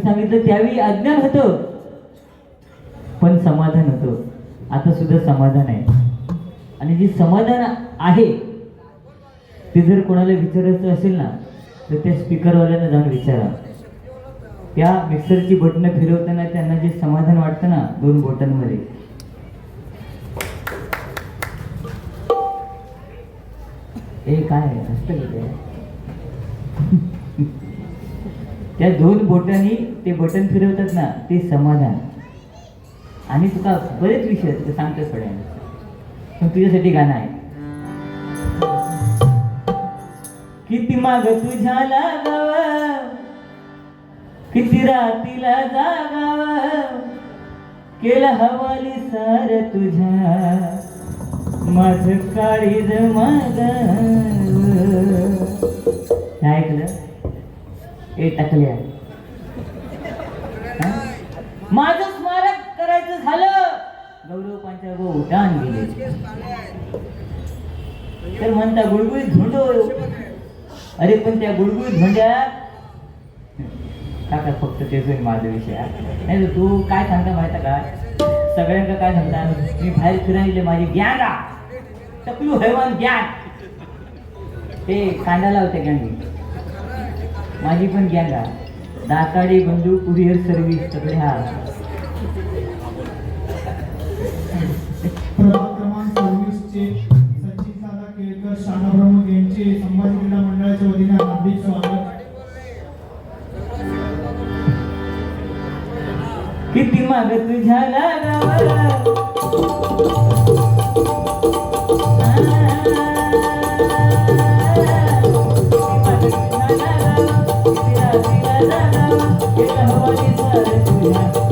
सांगितलं त्यावेळी अज्ञान होतं. पण समाधान होतं. आता सुद्धा समाधान आहे. आणि जे समाधान आहे ते जर कोणाला विचारायचं असेल ना तर त्या स्पीकरवाल्यांना जाऊन विचारा. त्या मिक्सरची बटणं फिरवताना त्यांना जे समाधान वाटतं ना दोन बोटांमध्ये. हे काय आहे? त्या दोन बोटांनी ते बटन फिरवतात ना ते समाधान. आणि तुका बरेच विषय आहेत सांगतात सगळ्यांना. पण तुझ्यासाठी गाणं आहे. किती माग तुझ्या लागाव किती रातीला जागाव केलं हवाली सार तुझ्या. माझ काळीज माग. हे ऐकलं? ए टाकले हा? माझं स्मारक करायचं झालं. गौरव पांच्या गो गेले. तर म्हणता गुळगुळीत झोंडो. अरे पण त्या गुळगुळीत झोंड्या काका फक्त तेच होईल माझा विषय नाही तर तू काय सांगता माहिती का? सगळ्यांना काय सांगता? मी बाहेर फिरायले माझे ज्ञान टकलू हैवान ज्ञान ते कांदा लावते गँग माझी पण गँग दाताडी बंधू कुरिअर सर्व्हिस सगळे हा प्रभाग क्रमांक सव्वीसचे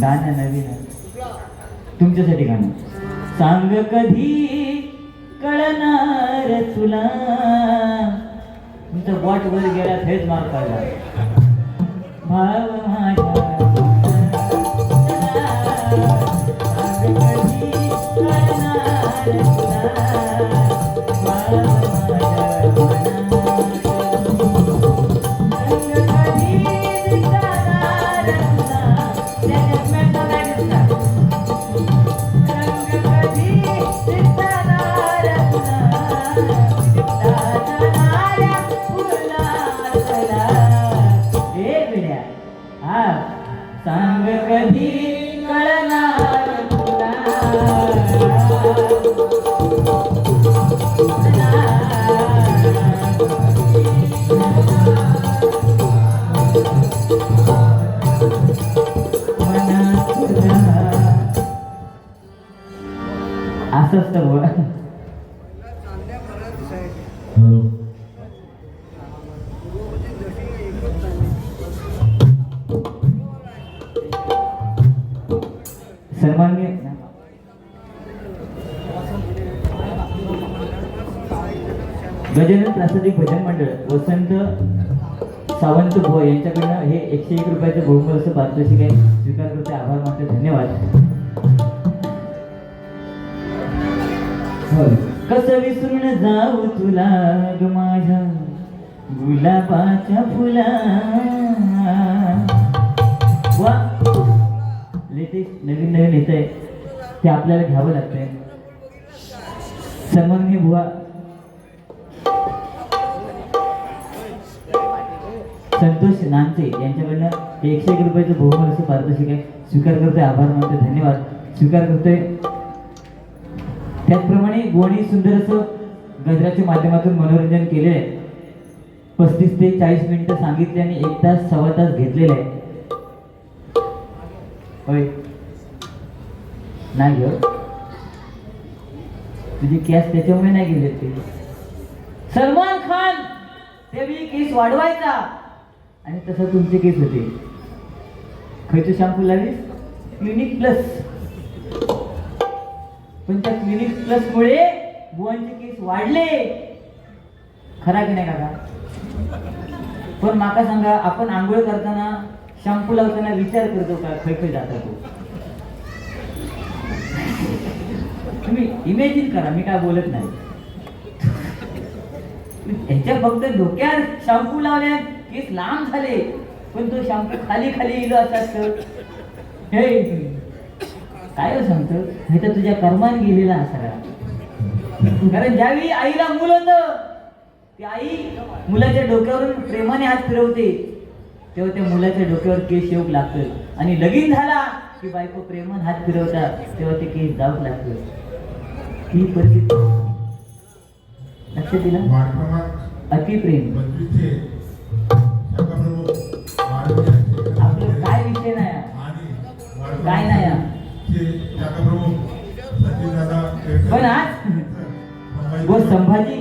गाणं नवीन आहे. तुमच्यासाठी गाणं. सांग कधी तुला. मी तर वाट वर गेला थेट मार काढला गजानन प्रासादिक भजन मंडळ वसंत सावंत भो यांच्याकडनं हे एकशे एक रुपयाचं बहुमूल्य असं पारितोषिक आहे. स्वीकार करते आभार मानते धन्यवाद. हो. कसं विसरून जाऊ तुला ग माझ्या गुलाबाच्या फुला? वा. लेटेस्ट नवीन नवीन येत आहे ते आपल्याला घ्यावं लागतंय. सन्माननीय बुवा. संतोष नानसे यांच्याकडनं एकशे एक रुपयाचं बहुमान असं पारितोषिक आहे. स्वीकार करतोय आभार मानतोय धन्यवाद. स्वीकार करतोय. त्याचप्रमाणे गोणी सुंदर असं गजराच्या माध्यमातून मनोरंजन केलेलं आहे. पस्तीस ते चाळीस मिनिटं सांगितले आणि एक तास सव्वा तास घेतलेले आहे. होय. नाही ग तुझी कॅश त्याच्यामुळे नाही गेले ते. सलमान खान ते मी केस वाढवायचा. आणि तसं तुमचे केस होते. खयचे शॅम्पू लागेल? क्लिनिक प्लस पण त्या क्लिनिक प्लस मुळे बुवांचे केस वाढले. खरा की नाही काका? पण माका सांगा आपण आंघोळ करताना शॅम्पू लावताना विचार करतो का खय खय जाता तो तुम्ही इमॅजिन करा मी काय बोलत नाही. ह्याच्या फक्त डोक्यात शॅम्पू लावल्यात. केस लांब झाले. पण तो शॅम्पू खाली खाली इलो असतात हे काय हो सांगतो? हे तर तुझ्या कर्मान गेलेला असा कारण ज्यावेळी आईला मूल होतं ती आई मुलाच्या डोक्यावरून प्रेमाने हात फिरवते. तेव्हा त्या मुलाच्या डोक्यावर केस येऊक लागतं. आणि लगीन झाला की बायको प्रेमाने हात फिरवतात तेव्हा ते केस जाऊक लागतं. ही परिस्थिती लक्षात दिलं अतिप्रेम माननीय आपलं काय विषय नाही काय नाही. पण आज व संभाजी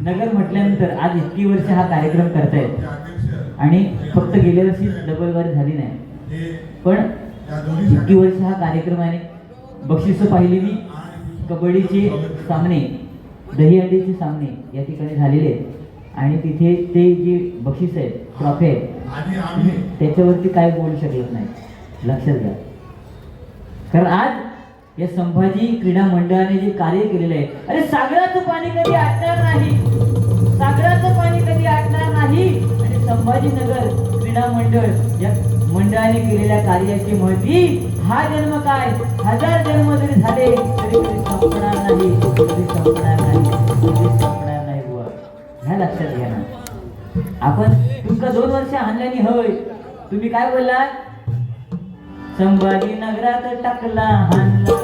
नगर म्हटल्यानंतर आज इतकी वर्ष हा कार्यक्रम करतायत. आणि फक्त गेल्या वर्षी डबलवारी झाली नाही. पण इतकी वर्ष हा कार्यक्रम आहे. बक्षिसं पाहिली मी कबड्डीचे सामने दहीहंडीचे सामने या ठिकाणी झालेले आहेत. आणि तिथे ते जे बक्षीस आहे ट्रॉफी आहे आणि आम्ही. त्याच्यावरती काय बोलू शकलो नाही. लक्षात घ्या. कारण आज या संभाजी क्रीडा मंडळाने जे कार्य केलेलं आहे अरे सागराचं पाणी कधी आटणार नाही. सागराचं पाणी कधी आटणार नाही. आणि संभाजीनगर क्रीडा मंडळ या मंडळाने केलेल्या कार्याची महती हा जन्म काय? हजार जन्म जरी झाले तरी कधी संपणार नाही. कधी संपणार नाही. कधी संपणार नाही बुवा. ह्या लक्षात घ्या ना. आपण तुमका दोन वर्ष हानल्याने होय. तुम्ही काय बोललात संभाजी नगरात टाकला हानला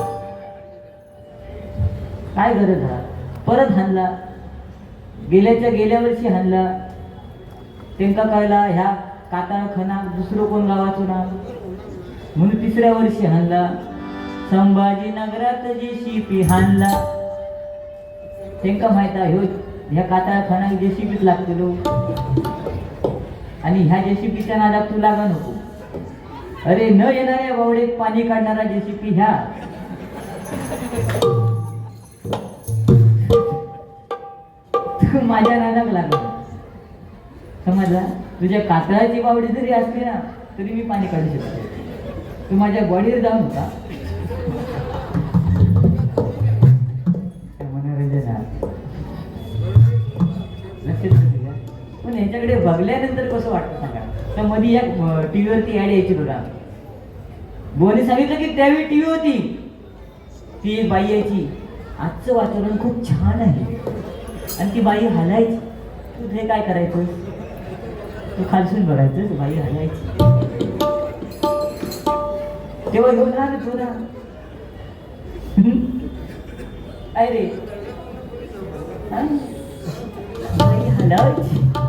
काय गरज हा? परत हानला गेल्याच्या गेल्या वर्षी हानला त्यांका कळला ह्या काता खना दुसरं कोण गावाचं ना म्हणून तिसऱ्या वर्षी हानला संभाजी नगरात जे शिपी हाणला त्यांका माहीत आहे ह्यो ह्या काताळ खनाक शिपीत लागतलो हो. आणि ह्या जेसीपीच्या नादात तू लागा नको. अरे न येणाऱ्या बावडीत पाणी काढणारा जेसीपी ह्या. तू माझ्या नादाक लागला समजला? तुझ्या कातळाची बावडी जरी असली ना तरी मी पाणी काढू शकतो. तू माझ्या बॉडीवर जाऊ नका पण बघल्यानंतर कसं वाटतं सांगा? तर मध्ये या टी व्हीवरती ॲड यायची तुला. बोने सांगितलं की त्यावेळी टी व्ही होती. ती एक बाई यायची. आजचं वातावरण खूप छान आहे. आणि ती बाई हलायची. तू हे काय करायचं तू खालसून बघायचं बाई हलायची. तेव्हा घेऊन राहा ना. थोडा अरे बाई हलावायची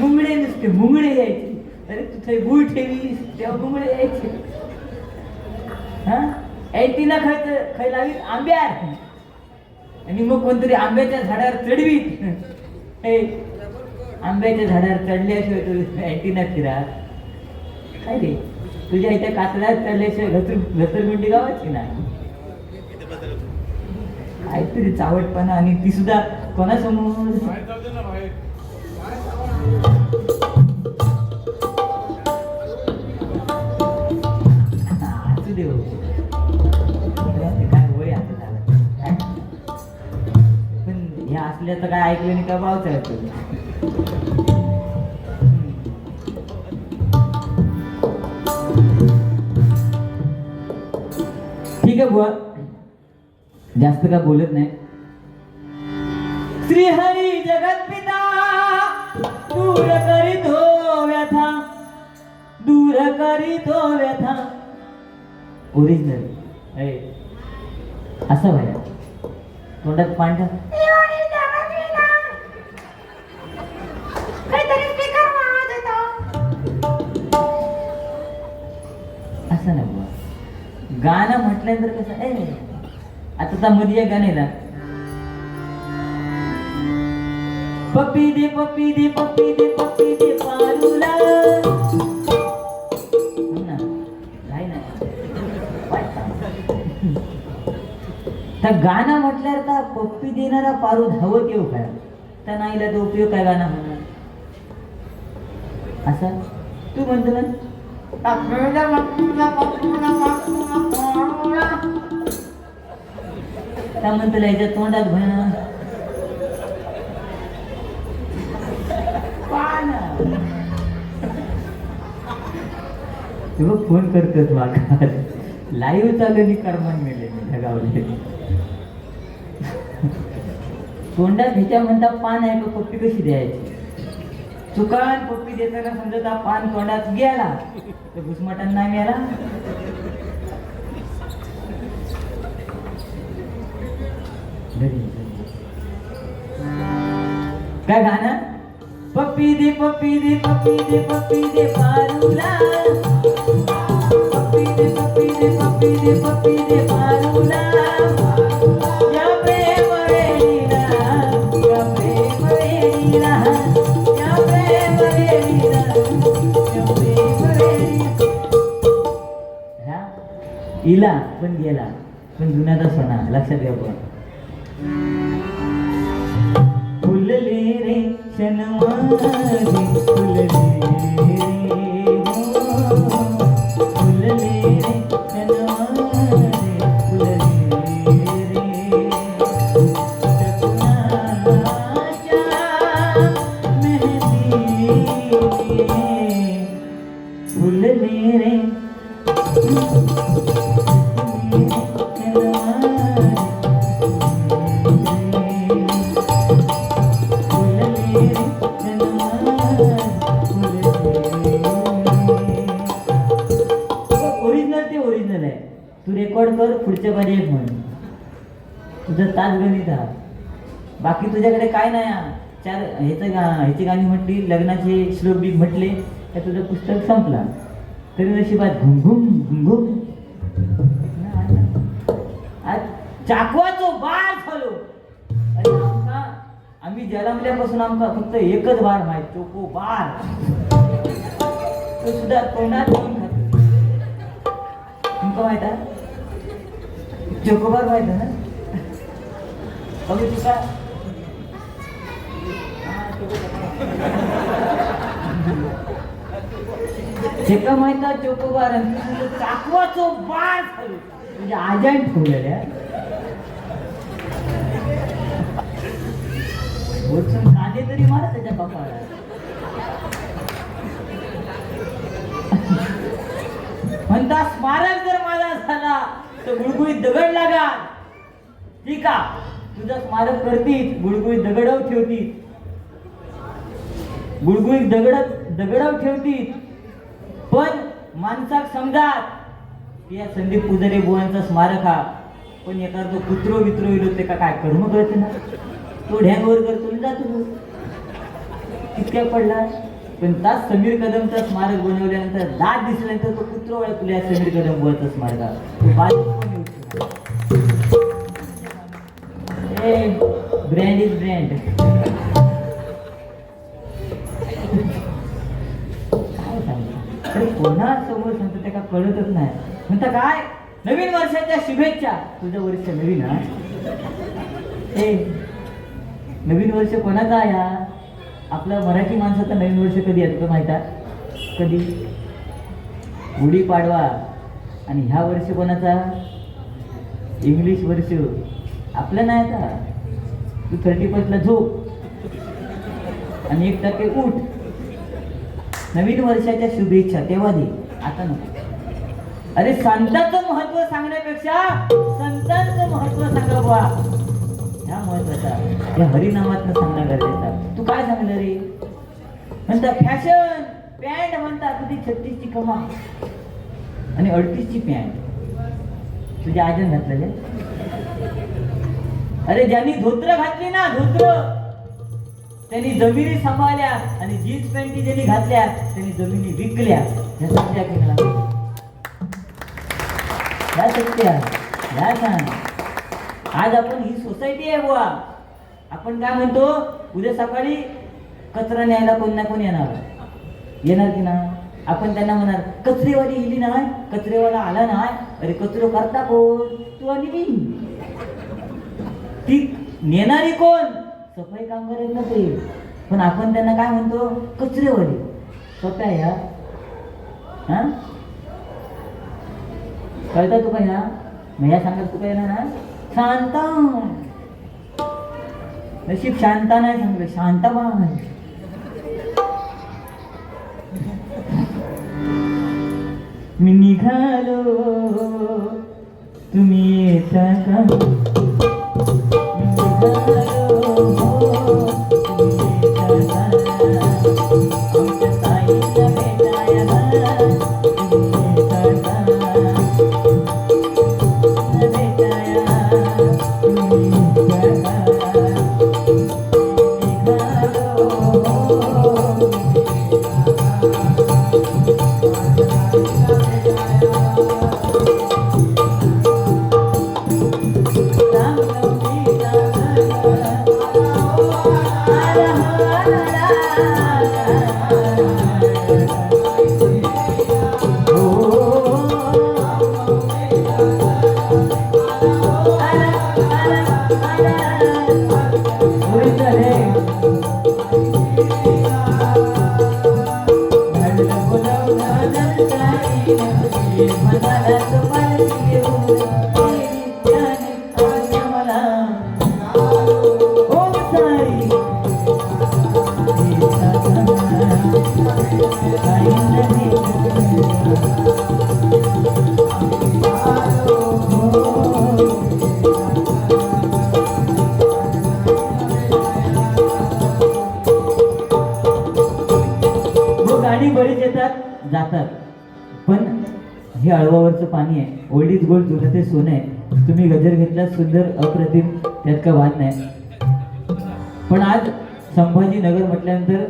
मुंगडे नुसते मुंगडे यायचे. अरे तू थंय गुळ ठेवीस तेव्हा मुंगडे यायचे. हा? ऐती ना खय खाय लावीत आंब्यार आणि मग कोणतरी आंब्याच्या झाडावर चढवीत. हे आंब्याच्या झाडावर चढल्याशिवाय तू अँटीना फिरा काय रे? तुझ्या इथे कातड्यात चढल्याशिवाय घसर घसरगुंडी गावाची ना काहीतरी चावटपणा आणि ती सुद्धा कोणासमोर. पण ह्या असल्याचं काय ऐकलं नाही का भाव चढतो ठीक आहे बुवा. जास्त का बोलत नाही. श्री हरी जगत पिता दूर करीतो व्यथा दूर करीतो व्यथा. ओरिजिनल असं भाया तोंडात पांढरा गाणं म्हटल्यानंतर कसं ए आता तर मध्ये गाणेला पप्पी दे पप्पी दे पप्पी दे पप्पी दे पारूला. त्या गाणं म्हटल्यावर त्या पप्पी देणारा पारू धावत येऊ हो काय? त्या नाहीला तो उपयोग काय गाणं म्हणणार? असं? तू म्हणतो ना? त्या म्हणतो याच्या तोंडात भण तू फोन करतोस मागा. लाईव्ह चालू कर्मन मेले मी ढगावले तोंडात ह्याच्या म्हणता पान आहे का पप्पी कशी द्यायची? चुकान पप्पी देताना समजा पान तोंडात गेला तर घुसमटन नाही गेला. घरी, काय गाणं? पप्पी दे पप्पी दे पप्पी दे पप्पी दे पारूला. पप्पी दे पप्पी दे पप्पी दे पप्पी दे पारूला. या प्रेम रेणीला या प्रेम रेणीला या प्रेम रेणीला या प्रेम रेणीला इला पण गेला पण जुन्याचा सोना लक्षात घ्या पण रे ओरिजिनल आहे. तू रेकॉर्ड कर पुढच्या बारी एक म्हणून. तुझं तास गणित हा बाकी तुझ्याकडे काय नाही चार ह्याचं गा ह्याची गाणी म्हटली लग्नाचे श्लोक बी म्हटले तर तुझं पुस्तक संपला. तरी नशिबात घुमघुम घुमघुम आज चाकवाचो बार झालो. अरे आम्ही जन्मल्यापासून आमका फक्त एकच बार माहीत चोको बार तो सुद्धा तोंडात घेऊन खातो माहीत आहे? चोकोबार माहीत आहे ना? अगदी तुका जेका माहीत आहे चोकोबार चाकवाचो बार म्हणजे आजण ठेवलेल्या बोचून कांदे तरी मारा त्याच्या बापाला म्हणता स्मारक जर माझा झाला तर गुळगुळीत दगड लागा. ठीक का तुझं स्मारक करतीत गुळगुळीत दगडव ठेवतीत गुळगुळीत दगड दगडव ठेवतीत पण माणसाक समजात की या संदीप पुजारी बुवांचा स्मारक हा. पण एका तो कुत्रो वित्रो येलो ते का काय कर्म कळते ना? तो ढ्यांगवर करतो जातो तितक्या पडला पण तास समीर कदमचा स्मारक बनवल्यानंतर दात दिसल्यानंतर तो कुत्र ओळखला या समीर कदम बोलत स्मारक ब्रँड इज ब्रँड कोणा समोर सांगतो? ते का कळतच नाही. म्हणता काय? नवीन वर्षाच्या शुभेच्छा. तुझं वर्ष नवीन हा? ए नवीन वर्ष कोणाचा आहे आपल्या मराठी माणसाचा नवीन वर्ष कधी येतं माहीत आहे? कधी? गुढीपाडवा आणि ह्या वर्ष कोणाचा? इंग्लिश वर्ष. आपलं नाही आता. तू थर्टी फर्स्टला झोप. आणि एक टक्के उठ. नवीन वर्षाच्या शुभेच्छा. तेव्हा दे. आता नको. अरे संतांचं महत्त्व सांगण्यापेक्षा संतांचं महत्त्व सांगा बा ह्या हे हरिनामात सांगणं गरजेचं तू काय सांगलं रे? म्हणता फॅशन पॅन्ट म्हणतात तुझी छत्तीसची कमा. आणि अडतीसची पॅन्ट तुझ्या आजन घातलेले अरे ज्यांनी धोत्र घातली ना धोत्र! त्यांनी जमिनी सांभाळल्या आणि जीन्स पॅन्टी ज्यांनी घातल्या त्यांनी जमिनी विकल्या. ह्या सत्या केला ह्या सत्या ह्या सांग आज आपण ही सोसायटी आहे बुवा. आपण काय म्हणतो उद्या सकाळी कचरा न्यायला कोण ना कोण येणार. येणार की ना आपण त्यांना म्हणणार कचरेवाली गेली नाही कचरेवाला आला नाही. अरे कचरो करता कोण? तू आणि मी. ती नेणारी कोण? सफाई कामगार आहेत ते पण आपण त्यांना काय म्हणतो? कचरेवाली. स्वतः या हा. कळतं तू काय ना मग या सांगत तुका येणार ना शांत नशीब शांता नाही सांगलं शांताबाई मी निघालो तुम्ही येता का? हे पाणी आहे. ओल्ड इज गोल्ड जुनं ते सोनं आहे. तुम्ही गजर घेतला सुंदर अप्रतिम त्यात का वाद नाही. पण आज संभाजीनगर म्हटल्यानंतर